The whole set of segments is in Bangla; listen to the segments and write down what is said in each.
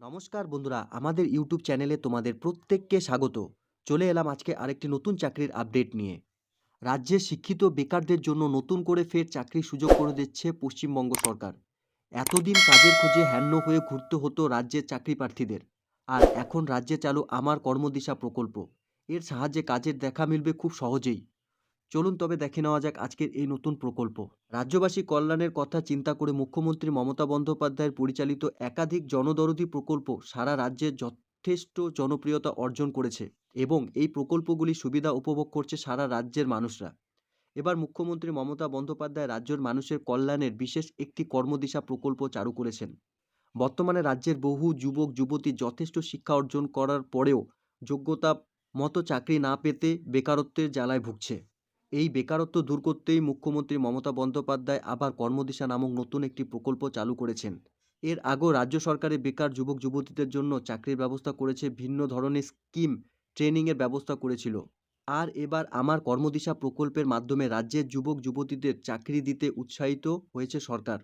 নমস্কার বন্ধুরা, আমাদের ইউটিউব চ্যানেলে তোমাদের প্রত্যেককে স্বাগত। চলে এলাম আজকে আরেকটি নতুন চাকরির আপডেট নিয়ে। রাজ্যে শিক্ষিত বেকারদের জন্য নতুন করে ফের চাকরির সুযোগ করে দিচ্ছে পশ্চিমবঙ্গ সরকার। এতদিন কাজের খোঁজে হ্যান্য হয়ে ঘুরতে হতো রাজ্যের চাকরি প্রার্থীদের। আর এখন রাজ্যে চালু আমার কর্মদিশা প্রকল্প। এর সাহায্যে কাজের দেখা মিলবে খুব সহজেই। চলুন তবে দেখে নেওয়া যাক আজকের এই নতুন প্রকল্প। রাজ্যবাসী কল্যাণের কথা চিন্তা করে মুখ্যমন্ত্রী মমতা বন্দ্যোপাধ্যায়ের পরিচালিত একাধিক জনদরদি প্রকল্প সারা রাজ্যে যথেষ্ট জনপ্রিয়তা অর্জন করেছে এবং এই প্রকল্পগুলি সুবিধা উপভোগ করছে সারা রাজ্যের মানুষরা। এবার মুখ্যমন্ত্রী মমতা বন্দ্যোপাধ্যায় রাজ্যের মানুষের কল্যাণের বিশেষ একটি কর্মদিশা প্রকল্প চালু করেছেন। বর্তমানে রাজ্যের বহু যুবক, যুবতী যথেষ্ট শিক্ষা অর্জন করার পরেও যোগ্যতা মতো চাকরি না পেতে বেকারত্বের জ্বালায় ভুগছে। এই বেকারত্ব দূর করতেই মুখ্যমন্ত্রী মমতা বন্দ্যোপাধ্যায় আবার কর্মদিশা নামক নতুন একটি প্রকল্প চালু করেছেন। এর আগেও রাজ্য সরকারের বেকার যুবক যুবতীদের জন্য চাকরির ব্যবস্থা করেছে ভিন্ন ধরনের স্কিম, ট্রেনিংয়ের ব্যবস্থা করেছিল। আর এবার আমার কর্মদিশা প্রকল্পের মাধ্যমে রাজ্যের যুবক যুবতীদের চাকরি দিতে উৎসাহিত হয়েছে সরকার।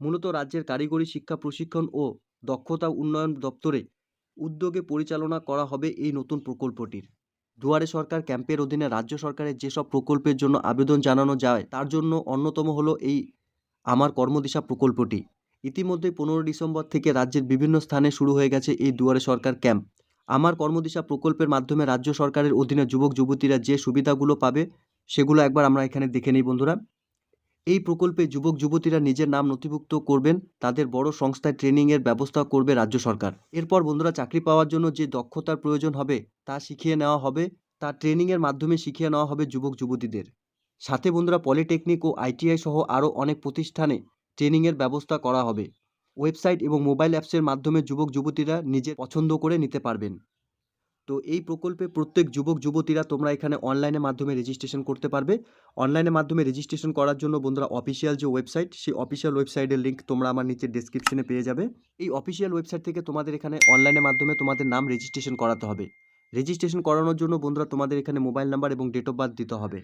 মূলত রাজ্যের কারিগরি শিক্ষা প্রশিক্ষণ ও দক্ষতা উন্নয়ন দপ্তরে উদ্যোগে পরিচালনা করা হবে এই নতুন প্রকল্পটির। দুয়ারে সরকার, ক্যাম্পের অধীনে রাজ্য সরকারের যেসব প্রকল্পের জন্য আবেদন জানানো যায়, তার জন্য অন্যতম হলো এই আমার কর্মদিশা প্রকল্পটি। ইতিমধ্যে পনেরো ডিসেম্বর থেকে রাজ্যের বিভিন্ন স্থানে শুরু হয়ে গেছে এই দুয়ারে সরকার ক্যাম্প। আমার কর্মদিশা প্রকল্পের মাধ্যমে রাজ্য সরকারের অধীনে যুবক যুবতীরা যে সুবিধাগুলো পাবে, সেগুলো একবার আমরা এখানে দেখে নিই বন্ধুরা। এই প্রকল্পে যুবক, যুবতীরা নিজের নাম নথিভুক্ত করবেন, তাদের বড় সংস্থায় ট্রেনিংয়ের ব্যবস্থা করবে রাজ্য সরকার। এরপর বন্ধুরা চাকরি পাওয়ার জন্য যে দক্ষতার প্রয়োজন হবে, তা শিখিয়ে নেওয়া হবে, তা ট্রেনিংয়ের মাধ্যমে শিখিয়ে নেওয়া হবে যুবক, যুবতীদের। সাথে বন্ধুরা পলিটেকনিক ও আইটিআই সহ আরও অনেক প্রতিষ্ঠানে ট্রেনিংয়ের ব্যবস্থা করা হবে। ওয়েবসাইট এবং মোবাইল অ্যাপসের মাধ্যমে যুবক, যুবতীরা নিজের পছন্দ করে নিতে পারবেন। তো এই প্রকল্পে প্রত্যেক যুবক, যুবতীরা তোমরা এখানে অনলাইনের মাধ্যমে রেজিস্ট্রেশন করতে পারবে। অনলাইনের মাধ্যমে রেজিস্ট্রেশন করার জন্য বন্ধুরা অফিসিয়াল যে ওয়েবসাইট সেই অফিসিয়াল ওয়েবসাইটের লিঙ্ক তোমরা আমার নিচে ডেসক্রিপশনে পেয়ে যাবে। এই অফিসিয়াল ওয়েবসাইট থেকে তোমাদের এখানে অনলাইনের মাধ্যমে তোমাদের নাম রেজিস্ট্রেশন করাতে হবে। রেজিস্ট্রেশন করানোর জন্য বন্ধুরা তোমাদের এখানে মোবাইল নাম্বার এবং ডেট অফ বার্থ দিতে হবে।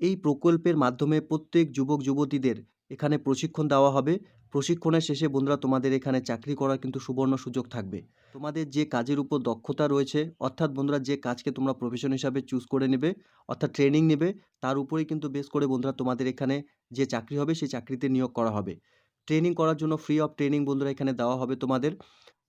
এই প্রকল্পের মাধ্যমে প্রত্যেক যুবক, যুবতীদের এখানে প্রশিক্ষণ দেওয়া হবে। প্রশিক্ষণের শেষে বন্ধুরা, তোমাদের এখানে চাকরি করার কিন্তু সুবর্ণ সুযোগ থাকবে। তোমাদের যে কাজের উপর দক্ষতা রয়েছে, অর্থাৎ বন্ধুরা, যে কাজকে তোমরা প্রফেশন হিসাবে চুজ করে নেবে, অর্থাৎ ট্রেনিং নেবে, তার উপরেই কিন্তু বেস করে বন্ধুরা, তোমাদের এখানে যে চাকরি হবে, সেই চাকরিতে নিয়োগ করা হবে। ট্রেনিং করার জন্য ফ্রি অফ ট্রেনিং বন্ধুরা, এখানে দেওয়া হবে তোমাদের।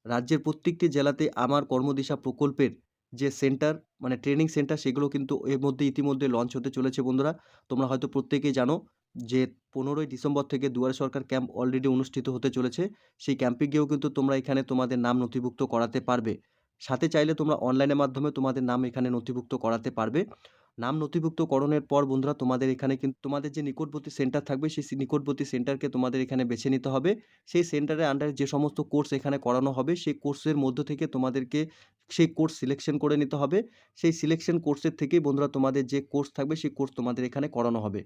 রাজ্যের প্রত্যেকটি জেলাতে আমার কর্মদিশা প্রকল্পের যে সেন্টার মানে ট্রেনিং সেন্টার সেগুলো কিন্তু এর মধ্যে ইতিমধ্যে লঞ্চ হতে চলেছে বন্ধুরা। তোমরা হয়তো প্রত্যেকেই জানো যে পনেরোই ডিসেম্বর থেকে দুয়ারে সরকার ক্যাম্প অলরেডি অনুষ্ঠিত হতে চলেছে। সেই ক্যাম্পে গিয়েও কিন্তু তোমরা এখানে তোমাদের নাম নথিভুক্ত করাতে পারবে। সাথে চাইলে তোমরা অনলাইনের মাধ্যমে তোমাদের নাম এখানে নথিভুক্ত করাতে পারবে। নাম নথিভুক্তকরণের পর বন্ধুরা, তোমাদের এখানে কিন্তু তোমাদের যে নিকটবর্তী সেন্টার থাকবে, সেই নিকটবর্তী সেন্টারকে তোমাদের এখানে বেছে নিতে হবে। সেই সেন্টারের আন্ডারে যে সমস্ত কোর্স এখানে করানো হবে, সেই কোর্সের মধ্য থেকে তোমাদেরকে সেই কোর্স সিলেকশন করে নিতে হবে। সেই সিলেকশন কোর্সের থেকেই বন্ধুরা, তোমাদের যে কোর্স থাকবে, সেই কোর্স তোমাদের এখানে করানো হবে।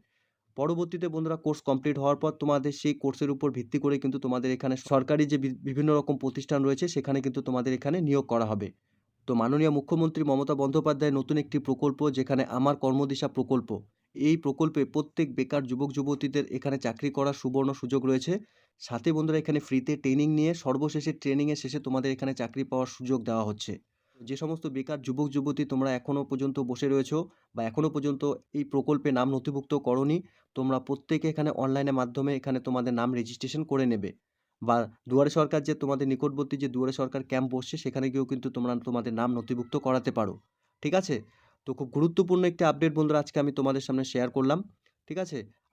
পরবর্তীতে বন্ধুরা কোর্স কমপ্লিট হওয়ার পর তোমাদের সেই কোর্সের উপর ভিত্তি করে কিন্তু তোমাদের এখানে সরকারি যে বিভিন্ন রকম প্রতিষ্ঠান রয়েছে, সেখানে কিন্তু তোমাদের এখানে নিয়োগ করা হবে। তো মাননীয় মুখ্যমন্ত্রী মমতা বন্দ্যোপাধ্যায় নতুন একটি প্রকল্প যেখানে আমার কর্মদিশা প্রকল্প। এই প্রকল্পে প্রত্যেক বেকার যুবক যুবতীদের এখানে চাকরি করার সুবর্ণ সুযোগ রয়েছে। সাথে বন্ধুরা এখানে ফ্রিতে ট্রেনিং নিয়ে সর্বশেষে ট্রেনিংয়ের শেষে তোমাদের এখানে চাকরি পাওয়ার সুযোগ দেওয়া হচ্ছে। যে সমস্ত বেকার যুবক, যুবতী তোমরা এখনও পর্যন্ত বসে রয়েছো বা এখনও পর্যন্ত এই প্রকল্পে নাম নথিভুক্ত করনি, তোমরা প্রত্যেকে এখানে অনলাইনের মাধ্যমে এখানে তোমাদের নাম রেজিস্ট্রেশন করে নেবে। বা দুয়ারে সরকার যে তোমাদের নিকটবর্তী যে দুয়ারে সরকার ক্যাম্প বসছে, সেখানে গিয়েও কিন্তু তোমরা তোমাদের নাম নথিভুক্ত করাতে পারো। ঠিক আছে? তো খুব গুরুত্বপূর্ণ একটি আপডেট বন্ধুরা, আজকে আমি তোমাদের সামনে শেয়ার করলাম। ঠিক আছে?